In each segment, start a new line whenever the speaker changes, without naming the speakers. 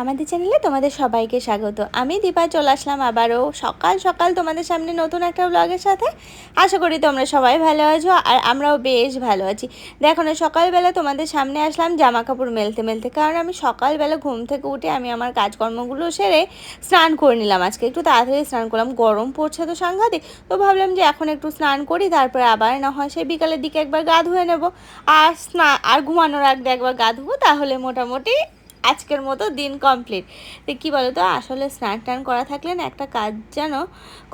আমাদের চ্যানেলে তোমাদের সবাইকে স্বাগত। আমি দীপা, চলে আসলাম আবারও। সকাল সকাল তোমাদের সামনে নতুন একটা ব্লগের সাথে। আশা করি তোমরা সবাই ভালো আছো আর আমরাও বেশ ভালো আছি। দেখো না, সকালবেলা তোমাদের সামনে আসলাম জামা কাপড় মেলতে মেলতে। কারণ আমি সকালবেলা ঘুম থেকে উঠে আমি আমার কাজকর্মগুলো সেরে স্নান করে নিলাম আজকে। একটু তাড়াতাড়ি স্নান করলাম। গরম পড়ছে তো সাংঘাতিক। তো ভাবলাম যে এখন একটু স্নান করি, তারপরে আবার না হয় সেই বিকালের দিকে একবার গা ধুয়ে নেব। আর স্নান আর ঘুমানোর আগে একবার গা ধুবো, তাহলে মোটামুটি আজকের মতো দিন কমপ্লিট তো কী বলো তো আসলে স্নান টান করা থাকলে না একটা কাজ যেন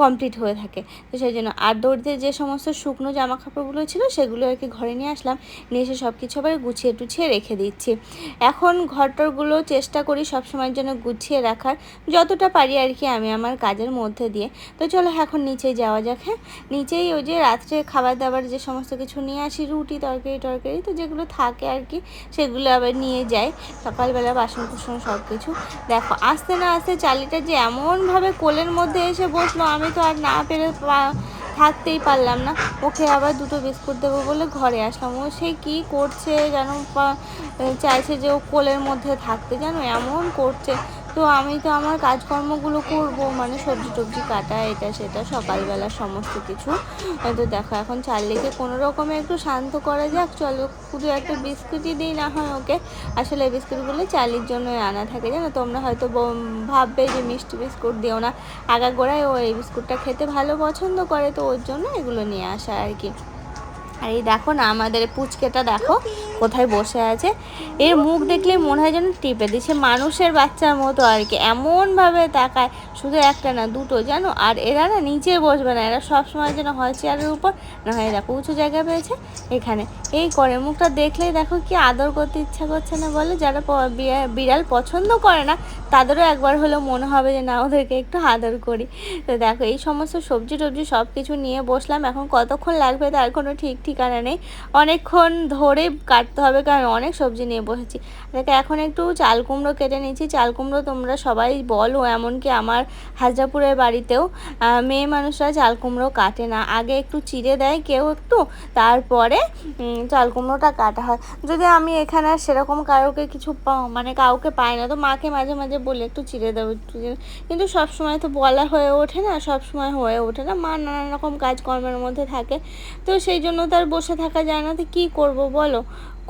কমপ্লিট হয়ে থাকে। তো সেই জন্য আর দৌড়তে যে সমস্ত শুকনো জামা কাপড়গুলো ছিল সেগুলো আর কি ঘরে নিয়ে আসলাম। নিয়ে এসে সব কিছু আবার গুছিয়ে টুছিয়ে রেখে দিচ্ছি। এখন ঘরটরগুলো চেষ্টা করি সব সময়ের জন্য গুছিয়ে রাখার, যতটা পারি আর কি আমি আমার কাজের মধ্যে দিয়ে। তো চলো এখন নিচেই যাওয়া যাক হ্যাঁ? নিচেই ওই যে রাত্রে খাবার দাবার যে সমস্ত কিছু নিয়ে আসি, রুটি, তরকারি, টরকারি, তো যেগুলো থাকে আর কি, সেগুলো আবার নিয়ে যাই। সকালবেলা বাসন কুসন সব কিছু দেখো, আস্তে না আস্তে চালিটা যে এমনভাবে কোলের মধ্যে এসে বসল, আমি তো আর না পেরে থাকতেই পারলাম না। ওকে আবার দুটো বিস্কুট দেবো বলে ঘরে আসলাম। ও সে কী করছে যেন চাইছে যে ও কোলের মধ্যে থাকতে, যেন এমন করছে। তো আমি তো আমার কাজকর্মগুলো করব মানে সবজি টবজি কাটা, এটা সেটা, সকালবেলা সমস্ত কিছু। তো দেখো, এখন চার্লিকে কোনো রকমে একটু শান্ত করা যাক, চলো শুধু একটা বিস্কুটই দিই না হয় ওকে। আসলে বিস্কুটগুলো চার্লির জন্যই আনা থাকে, জানো? তোমরা হয়তো ভাববে যে মিষ্টি বিস্কুট দিও না। আগাগোড়ায় ও এই বিস্কুটটা খেতে ভালো পছন্দ করে, তো ওর জন্য এগুলো নিয়ে আসা আর কি। আর এই দেখো না, আমাদের পুচকেটা দেখো কোথায় বসে আছে, এর মুখ দেখলে মনে হয় যেন টিপে দিচ্ছে। মানুষের বাচ্চার মতো আর কি, এমনভাবে তাকায়, শুধু একটা না, দুটো, জানো? আর এরা না নিচে বসবে না, এরা সব সময় যেন হয় চেয়ারের উপর, না হয় দেখো উঁচু জায়গা পেয়েছে এখানে। এই করে, মুখটা দেখলেই দেখো কি আদর করতে ইচ্ছা করছে না বলে, যারা বিড়াল পছন্দ করে না, তাদেরও একবার হলেও মনে হবে যে না, ওদেরকে একটু আদর করি। তো দেখো, এই সমস্ত সবজি টবজি সব কিছু নিয়ে বসলাম, এখন কতক্ষণ লাগবে তার কোনো ঠিক ঠিকানা নেই। অনেকক্ষণ ধরে কাটতে হবে, কারণ অনেক সবজি নিয়ে বসেছি। দেখো, এখন একটু চাল কুমড়ো কেটে নিয়েছি। চাল কুমড়ো তোমরা সবাই বলো, এমনকি আমার হাজরাপুরের বাড়িতেও মেয়ে মানুষরা চাল কুমড়ো কাটে না। আগে একটু চিড়ে দেয় কেউ একটু, তারপরে চাল কুমড়োটা কাটা হয়। যদি আমি এখানে সেরকম কারোকে কিছু মানে কাউকে পাই না, তো মাকে মাঝে মাঝে বলি একটু চিড়ে দেবো কিন্তু সবসময় তো বলা হয়ে ওঠে না সব সময় হয়ে ওঠে না। মা নানান রকম কাজকর্মের মধ্যে থাকে, তো সেই জন্য তার বসে থাকা যায় না। তো কী করব বলো?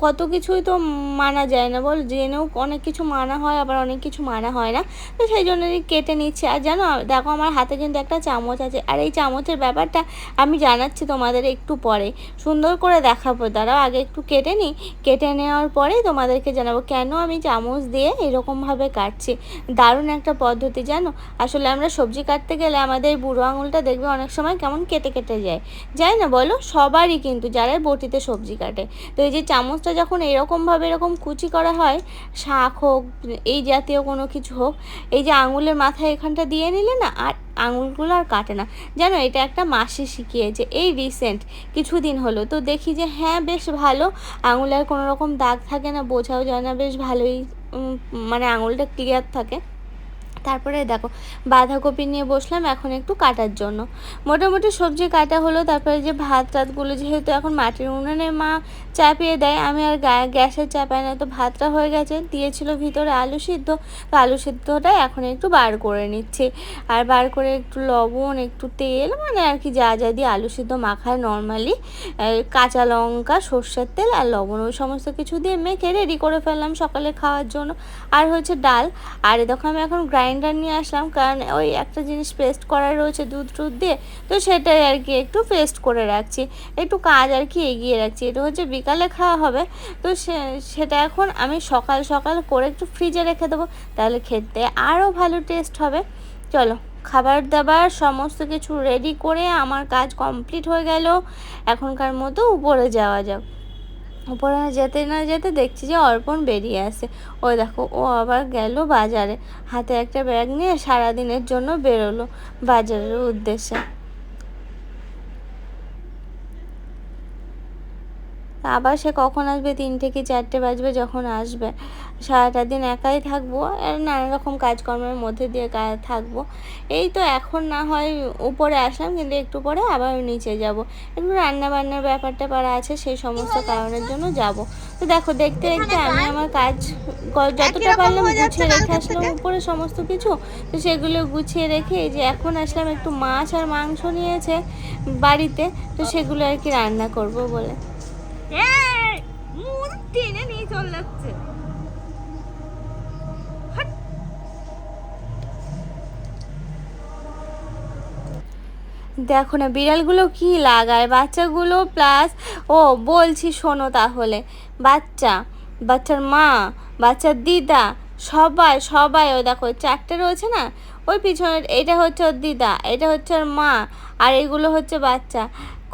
কত কিছুই তো মানা যায় না, বল? জেনেও অনেক কিছু মানা হয়, আবার অনেক কিছু মানা হয় না। তো সেই জন্যই কেটে নিচ্ছে। আর জানো, দেখো আমার হাতে কিন্তু একটা চামচ আছে। আর এই চামচের ব্যাপারটা আমি জানাচ্ছি তোমাদের একটু পরে। সুন্দর করে দেখাবো। দাঁড়াও, আগে একটু কেটে নিই। কেটে নেওয়ার পরে তোমাদেরকে জানাব কেন আমি চামচ দিয়ে এরকমভাবে কাটছি। দারুণ একটা পদ্ধতি, জানো? আসলে আমরা সবজি কাটতে গেলে আমাদের বুড়ো আঙুলটা দেখবে অনেক সময় কেমন কেটে কেটে যায়। যায় না, বলো? সবারই কিন্তু, যারা বটিতে সবজি কাটে। তো এই যে চামচটা মাছটা যখন এরকমভাবে এরকম কুচি করা হয়, শাক হোক, এই জাতীয় কোনো কিছু হোক, এই যে আঙুলের মাথায় এখানটা দিয়ে নিলে না, আর আঙুলগুলো আর কাটে না। যেন এটা একটা মাসি শিখিয়েছে, এই রিসেন্ট কিছুদিন হলো। তো দেখি যে হ্যাঁ বেশ ভালো। আঙুলের কোনো রকম দাগ থাকে না, বোঝাও যায় না, বেশ ভালোই মানে আঙুলটা ক্লিয়ার থাকে। তারপরে দেখো বাঁধাকপি নিয়ে বসলাম, এখন একটু কাটার জন্য। মোটামুটি সবজি কাটা হলো, তারপরে যে ভাত টাতগুলো যেহেতু এখন মাটির উনুনে মা চাপিয়ে দেয়, আমি আর গ্যাসের চাপাই না, তো ভাতটা হয়ে গেছে। দিয়েছিল ভিতরে আলু সিদ্ধ, তো আলু সিদ্ধটা এখন একটু বার করে নিচ্ছি। আর বার করে একটু লবণ, একটু তেল মানে আর কি যা যা দিয়ে আলু সিদ্ধ মাখায় নর্মালি কাঁচা লঙ্কা, সর্ষের তেল আর লবণ, ওই সমস্ত কিছু দিয়ে মেখে রেডি করে ফেললাম সকালে খাওয়ার জন্য। আর হচ্ছে ডাল, আর দেখো আমি এখন গ্রাইন্ড গ্রাইন্ডার নিয়ে আসলাম, কারণ ওই একটা জিনিস পেস্ট করা রয়েছে দুধ টুধ দিয়ে, তো সেটাই আর কি একটু পেস্ট করে রাখছি। একটু কাজ আর কি এগিয়ে রাখছি, এটা হচ্ছে বিকালে খাওয়া হবে। তো সেটা এখন আমি সকাল সকাল করে একটু ফ্রিজে রেখে দেবো, তাহলে খেতে আরও ভালো টেস্ট হবে। চলো, খাবার দাবার সমস্ত কিছু রেডি করে আমার কাজ কমপ্লিট হয়ে গেল। এখনকার মতো উপরে যাওয়া যাক। উপরে যেতে না যেতে দেখছি যে অর্পণ বেরিয়ে আসে ওই দেখো, ও আবার গেল বাজারে। হাতে একটা ব্যাগ নিয়ে সারাদিনের জন্য বেরোলো বাজারের উদ্দেশ্যে। আবার সে কখন আসবে? তিনটে কি চারটে বাজবে যখন আসবে। সারাটা দিন একাই থাকব আর নানা রকম কাজকর্মের মধ্যে দিয়ে থাকব। এই তো এখন না হয় উপরে আসলাম কিন্তু একটু পরে আবার নিচে যাব। একটু রান্না বান্নার ব্যাপারটা পারা আছে সেই সমস্ত কারণের জন্য যাব। তো দেখো দেখতে দেখতে আমি আমার কাজ যতটা পারলাম গুছিয়ে রেখে আসলাম উপরে সমস্ত কিছু। তো সেগুলো গুছিয়ে রেখে এই যে এখন আসলাম একটু মাছ আর মাংস নিয়েছে বাড়িতে। তো সেগুলো আর কি রান্না করব বলে। দেখো না, বিড়ালগুলো কি লাগায়, বাচ্চাগুলো প্লাস ও বলছি শোনো তাহলে, বাচ্চা, বাচ্চার মা, বাচ্চার দিদা, সবাই সবাই, ও দেখো, চারটে রয়েছে না, ওই পিছনের, এটা হচ্ছে ওর দিদা, এটা হচ্ছে ওর মা, আর এগুলো হচ্ছে বাচ্চা।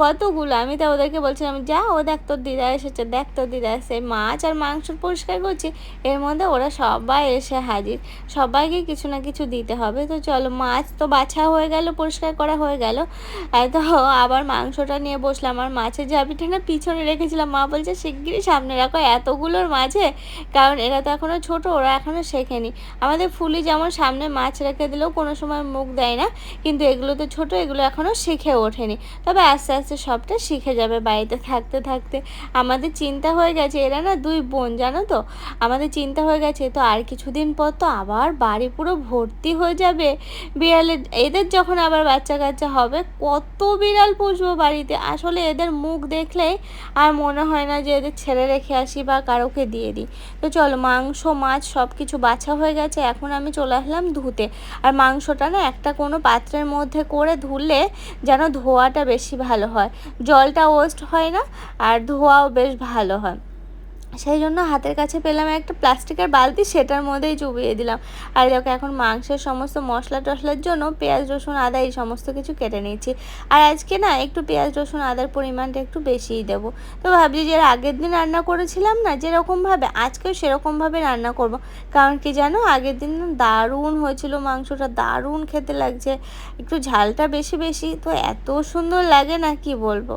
কতগুলো? আমি তো ওদেরকে বলছিলাম যা, ও দেখ, তোর দিদা এসেছে, দেখ, তোর দিদা এসে মাছ আর মাংস পরিষ্কার করছি, এর মধ্যে ওরা সবাই এসে হাজির। সবাইকে কিছু না কিছু দিতে হবে। তো চলো, মাছ তো বাছা হয়ে গেল, পরিষ্কার করা হয়ে গেল। তো আবার মাংসটা নিয়ে বসলাম। আর মাছের ঝাপিটা না পিছনে রেখেছিলাম। মা বলছে, শিগগিরই সামনে রাখো এতগুলোর মাঝে। কারণ এরা তো এখনও ছোট, ওরা এখনও শেখেনি। আমাদের ফুলি যেমন সামনে মাছ রেখে দিলেও কোনো সময় মুখ দেয় না। কিন্তু এগুলো তো ছোট, এগুলো এখনও শিখে ওঠেনি। তবে আস্তে আস্তে সবটা শিখে যাবে বাড়িতে থাকতে থাকতে। আমাদের চিন্তা হয়ে গেছে, এরা না দুই বোন, জানো তো? আমাদের চিন্তা হয়ে গেছে, তো আর কিছুদিন পর তো আবার বাড়ি পুরো ভর্তি হয়ে যাবে। বিড়ালের, এদের যখন আবার বাচ্চা কাচ্চা হবে, কত বিড়াল পুষবো বাড়িতে? আসলে এদের মুখ দেখলেই আর মনে হয় না যে এদের ছেড়ে রেখে আসি বা কারোকে দিয়ে দিই। তো চলো, মাংস, মাছ সব কিছু বাছা হয়ে গেছে, এখন আমি চলে আসলাম ধুতে। আর মাংসটা না একটা কোনো পাত্রের মধ্যে করে ধুলে যেন ধোয়াটা বেশি ভালো জলটা ওয়েস্ট হয় না আর ধোয়াও বেশ ভালো হয়। সেই জন্য হাতের কাছে পেলাম একটা প্লাস্টিকের বালতি, সেটার মধ্যেই চুবিয়ে দিলাম। আর দেখো, এখন মাংসের সমস্ত মশলা টশলার জন্য পেঁয়াজ, রসুন, আদা এই সমস্ত কিছু কেটে নিয়েছি। আর আজকে না, একটু পেঁয়াজ, রসুন, আদার পরিমাণটা একটু বেশিই দেবো। তো ভাবছি যে আগের দিন রান্না করেছিলাম না, যেরকমভাবে আজকেও সেরকমভাবে রান্না করব। কারণ কি জানো, আগের দিন দারুণ হয়েছিল মাংসটা, দারুণ খেতে লাগছে, একটু ঝালটা বেশি বেশি, তো এত সুন্দর লাগে না, কি বলব?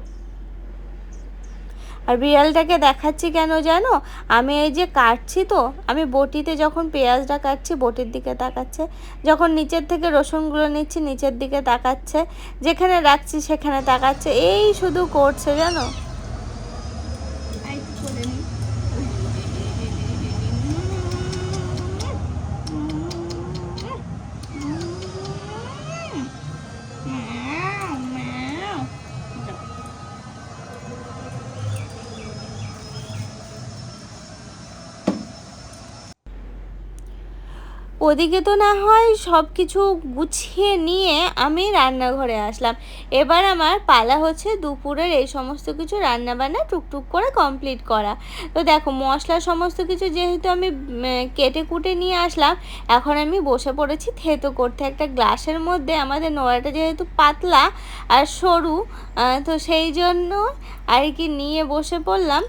আর বিড়ালটাকে দেখাচ্ছি কেন জানো? আমি এই যে কাটছি তো, আমি বটিতে যখন পেঁয়াজটা কাটছি, বটির দিকে তাকাচ্ছে। যখন নিচের থেকে রসুনগুলো নিচ্ছি, নিচের দিকে তাকাচ্ছে। যেখানে রাখছি, সেখানে তাকাচ্ছে। এই শুধু করছে জানো
এই তো করে নি
ওদিকে তো না হয় সব কিছু গুছিয়ে নিয়ে আমি রান্নাঘরে আসলাম। এবার আমার পালা হচ্ছে দুপুরের এই সমস্ত কিছু রান্না বান্না টুকটুক করে কমপ্লিট করা। তো দেখো মশলা সমস্ত কিছু যেহেতু আমি কেটে কুটে নিয়ে আসলাম, এখন আমি বসে পড়েছি থেতো করতে। একটা গ্লাসের মধ্যে আমাদের নোড়াটা যেহেতু পাতলা আর সরু তো সেই জন্য আর কি নিয়ে বসে পড়লাম।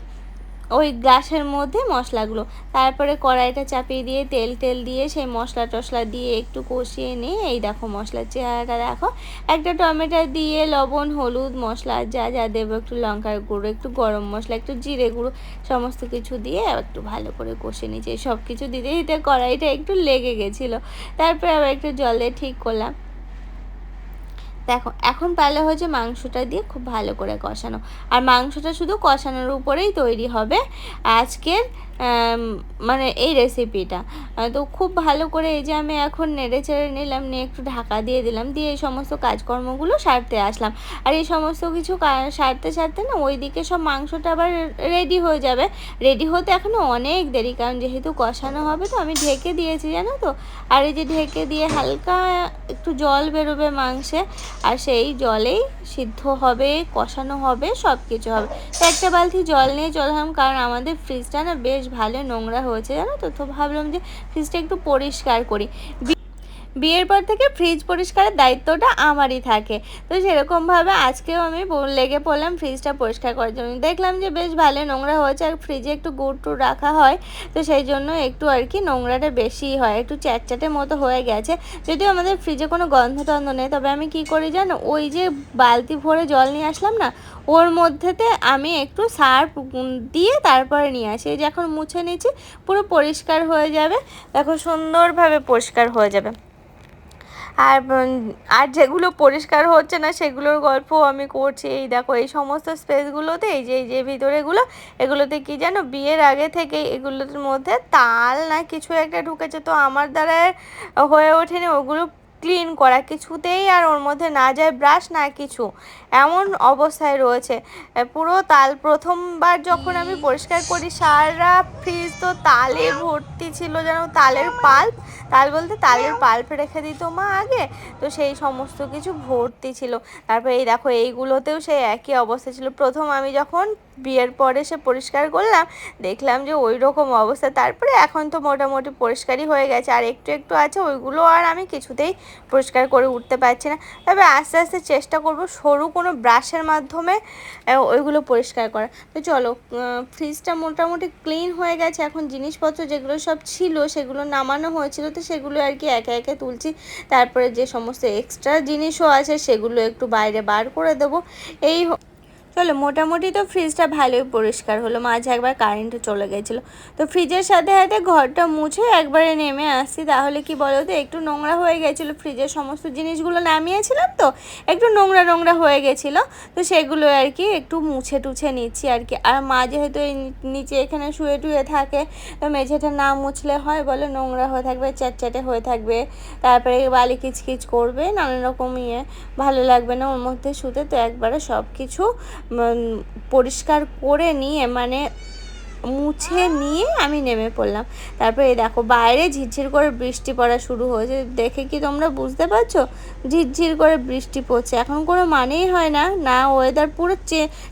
ওই গ্লাসের মধ্যে মশলাগুলো। তারপরে কড়াইটা চাপিয়ে দিয়ে তেল টেল দিয়ে সেই মশলা টশলা দিয়ে একটু কষিয়ে নিয়ে, এই দেখো মশলার চেহারাটা দেখো। একটা টমেটো দিয়ে লবণ, হলুদ মশলা, যা যা দেবো, একটু লঙ্কার গুঁড়ো, একটু গরম মশলা, একটু জিরে গুঁড়ো, সমস্ত কিছু দিয়ে একটু ভালো করে কষে নিয়েছি। সব কিছু দিতে দিতে কড়াইটা একটু লেগে গেছিল। তারপরে আবার একটু জল ঠিক করলাম। দেখো, এখন পালা হয়েছে মাংসটা দিয়ে খুব ভালো করে কষানো। আর মাংসটা শুধু কষানোর উপরেই তৈরি হবে আজকের মানে এই রেসিপিটা তো খুব ভালো করে এই যে আমি এখন নেড়ে চেড়ে নিলাম, নিয়ে একটু ঢাকা দিয়ে দিলাম, দিয়ে এই সমস্ত কাজকর্মগুলো সারতে আসলাম। আর এই সমস্ত কিছু সারতে সারতে না ওই দিকে সব মাংসটা আবার রেডি হয়ে যাবে। রেডি হতে এখনও অনেক দেরি, কারণ যেহেতু কষানো হবে তো আমি ঢেকে দিয়েছি, জানো তো? আর এই যে ঢেকে দিয়ে হালকা একটু জল বেরোবে মাংসে আর সেই জলেই সিদ্ধ হবে, কষানো হবে সব কিছু হবে। তো একটা বালতি জল নিয়ে চললাম কারণ আমাদের ফ্রিজটা না বেশ ভালো নোংরা হয়েছে, জানো তো? তো ভাবলাম যে ফ্রিজটা একটু পরিষ্কার করি। বিয়ের পর থেকে ফ্রিজ পরিষ্কারের দায়িত্বটা আমারই থাকে। তো সেরকমভাবে আজকেও আমি লেগে পড়লাম ফ্রিজটা পরিষ্কার করার জন্য। দেখলাম যে বেশ ভালো নোংরা হয়েছে আর ফ্রিজে একটু গুড় টুড় রাখা হয়। তো সেই জন্য একটু আর কি নোংরাটা বেশিই হয়, একটু চ্যাটচ্যাটে মতো হয়ে গেছে। যদিও আমাদের ফ্রিজে কোনো গন্ধ টন্ধ নেই, তবে আমি কি করি জানো? ওই যে বালতি ভরে জল নিয়ে আসলাম না, ওর মধ্যেতে আমি একটু সার্ফ দিয়ে তারপরে নিয়ে আসি। এই যে এখন মুছে নিচ্ছি পুরো পরিষ্কার হয়ে যাবে। দেখো সুন্দরভাবে পরিষ্কার হয়ে যাবে। আর আর যেগুলো পরিষ্কার হচ্ছে না, সেগুলোর গল্প আমি করছি। এই দেখো, এই সমস্ত স্পেসগুলোতে, এই যে এই যে ভিতরেগুলো, এগুলোতে কি যেন বিয়ের আগে থেকে এগুলোর মধ্যে তাল না কিছু একটা ঢুকেছে। তো আমার দ্বারা হয়ে ওঠেনি, ওগুলো ক্লিন করা। কিছুতেই আর ওর মধ্যে না যায় ব্রাশ না কিছু। এমন অবস্থায় রয়েছে। পুরো তাল প্রথমবার যখন আমি পরিষ্কার করি, সারা ফ্রিজ তো তালে ভর্তি ছিল যেন তালের পাল্প। তাল বলতে তালের পাল্প রেখে দিত মা আগে। তো সেই সমস্ত কিছু ভর্তি ছিল। তারপরে এই দেখো, এইগুলোতেও সেই একই অবস্থা ছিল। প্রথম আমি যখন বিয়ের পরে সে পরিষ্কার করলাম, দেখলাম যে ওই রকম অবস্থা। তারপরে এখন তো মোটামুটি পরিষ্কারই হয়ে গেছে। আর একটু একটু আছে, ওইগুলো আর আমি কিছুতেই পরিষ্কার করে উঠতে পারছি না। তবে আস্তে আস্তে চেষ্টা করব সরু কোনো ব্রাশের মাধ্যমে ওইগুলো পরিষ্কার করা। তো চলো ফ্রিজটা মোটামুটি ক্লিন হয়ে গেছে। এখন জিনিসপত্র যেগুলো সব ছিল, সেগুলো নামানো হয়েছিল, তো সেগুলো আর কি একে একে তুলছি। তারপরে যে সমস্ত এক্সট্রা জিনিসও আছে, সেগুলো একটু বাইরে বার করে দেবো। এই চলো মোটামুটি তো ফ্রিজটা ভালোই পরিষ্কার হলো। মাঝে একবার কারেন্ট চলে গেছিল। তো ফ্রিজের সাথে সাথে ঘরটা মুছে একবারে নেমে আসছি। তাহলে কি বলো তো একটু নোংরা হয়ে গেছিল। ফ্রিজের সমস্ত জিনিসগুলো নামিয়েছিলাম তো, একটু নোংরা নোংরা হয়ে গেছিল। তো সেগুলো আর কি একটু মুছে টুছে নিচ্ছি আর কি। আর মা যেহেতু এই নিচে এখানে শুয়ে টুয়ে থাকে। তো মেঝেটা না মুছলে হয় বলে নোংরা হয়ে থাকবে, চ্যাটচ্যাটে হয়ে থাকবে। তারপরে বালি কিচকিচ করবে নানান রকম ইয়ে। ভালো লাগবে না ওর মধ্যে শুতে। তো একবারে সব কিছু পরিষ্কার করে নিয়ে মানে মুছে নিয়ে আমি নেমে পড়লাম। তারপরে এই দেখো, বাইরে ঝিরঝির করে বৃষ্টি পড়া শুরু হয়েছে। দেখে কি তোমরা বুঝতে পারছ? ঝিরঝির করে বৃষ্টি পড়ছে। এখন কোনো মানেই হয় না। না ওয়েদার পুরো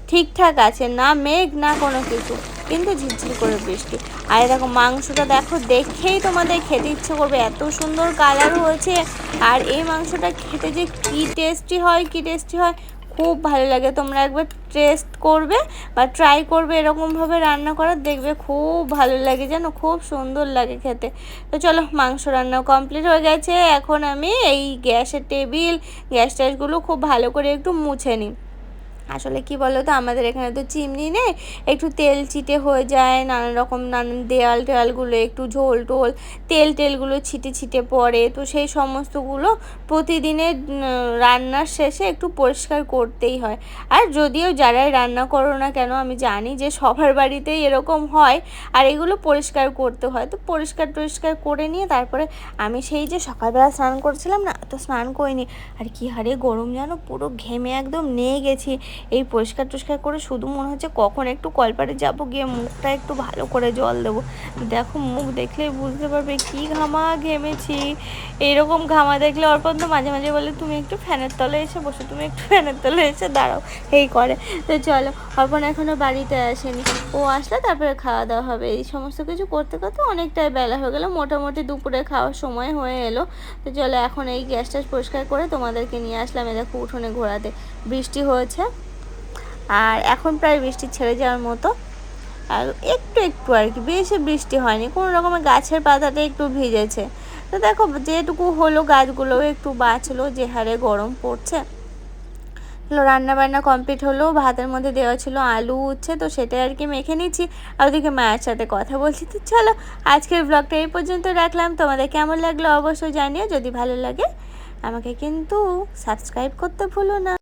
ঠিকঠাক আছে, না মেঘ, না কোনো কিছু। কিন্তু ঝিরঝির করে বৃষ্টি। আর দেখো, মাংসটা দেখো, দেখেই তোমাদের খেতে ইচ্ছে করবে। এত সুন্দর কালার হয়েছে। আর এই মাংসটা খেতে যে কি টেস্টি হয়, কি টেস্টি হয় খুব ভালো লাগে। তোমরা একবার টেস্ট করবে বা ট্রাই করবে এরকমভাবে রান্না করার, দেখবে খুব ভালো লাগে যেন খুব সুন্দর লাগে খেতে। তো চলো মাংস রান্না কমপ্লিট হয়ে গেছে। এখন আমি এই গ্যাসের টেবিল, গ্যাস ট্যাসগুলো খুব ভালো করে একটু মুছে নিই। আসলে কি বলো তো আমাদের এখানে তো চিমনি নেই, একটু তেল চিটে হয়ে যায়, নানান রকম নানান দেয়াল টেয়ালগুলো একটু ঝোল টোল, তেল টেলগুলো ছিটে ছিটে পড়ে, তো সেই সমস্তগুলো প্রতিদিনের রান্নার শেষে একটু পরিষ্কার করতেই হয়। আর যদিও যারাই রান্না করো না কেন, আমি জানি যে সবার বাড়িতেই এরকম হয়, আর এগুলো পরিষ্কার করতে হয়। তো পরিষ্কার টরিষ্কার করে নিয়ে তারপরে আমি সেই যে সকালবেলা স্নান করছিলাম না, তো স্নান করিনি। আর কি হারে গরম যেন, পুরো ঘেমে একদম নিয়ে গেছি। এই পরিষ্কার টরিষ্কার করে শুধু মনে হচ্ছে কখন একটু কলপারে যাব, গিয়ে মুখটা একটু ভালো করে জল দেবো। দেখো মুখ দেখলেই বুঝতে পারবে কি ঘামা ঘেমেছি। এরকম ঘামা দেখলে অর্পণ তো মাঝে মাঝে বলে, তুমি একটু ফ্যানের তলে এসে বসো, তুমি একটু ফ্যানের তলে এসে দাঁড়াও। এই করে। তো চলো, অর্পণ এখনও বাড়িতে আসেনি। ও আসলে তারপরে খাওয়া দাওয়া হবে। এই সমস্ত কিছু করতে করতে অনেকটাই বেলা হয়ে গেলো। মোটামুটি দুপুরে খাওয়ার সময় হয়ে এলো। তো চলো, এখন এই গ্যাস ট্যাস পরিষ্কার করে তোমাদেরকে নিয়ে আসলাম এ দেখো উঠোনে ঘোরাতে। বৃষ্টি হয়েছে। আর এখন প্রায় বৃষ্টি ছেড়ে যাওয়ার মতো। আর একটু একটু আর কি, বেশি বৃষ্টি হয়নি, কোনো রকমের গাছের পাতাটা একটু ভিজেছে। তো দেখো, যেটুকু হলো গাছগুলোও একটু বাঁচলো, যে হারে গরম পড়ছে। হলো রান্না বান্না কমপ্লিট হলো, ভাতের মধ্যে দেওয়া ছিল আলু উচ্ছে, তো সেটাই আর কি মেখে নিচ্ছি। আর ওদিকে মায়ের সাথে কথা বলছি। তো চলো, আজকের ব্লগটা এই পর্যন্ত রাখলাম। তোমাদের কেমন লাগল অবশ্যই জানিও, যদি ভালো লাগে, আমাকে কিন্তু সাবস্ক্রাইব করতে ভুলো না।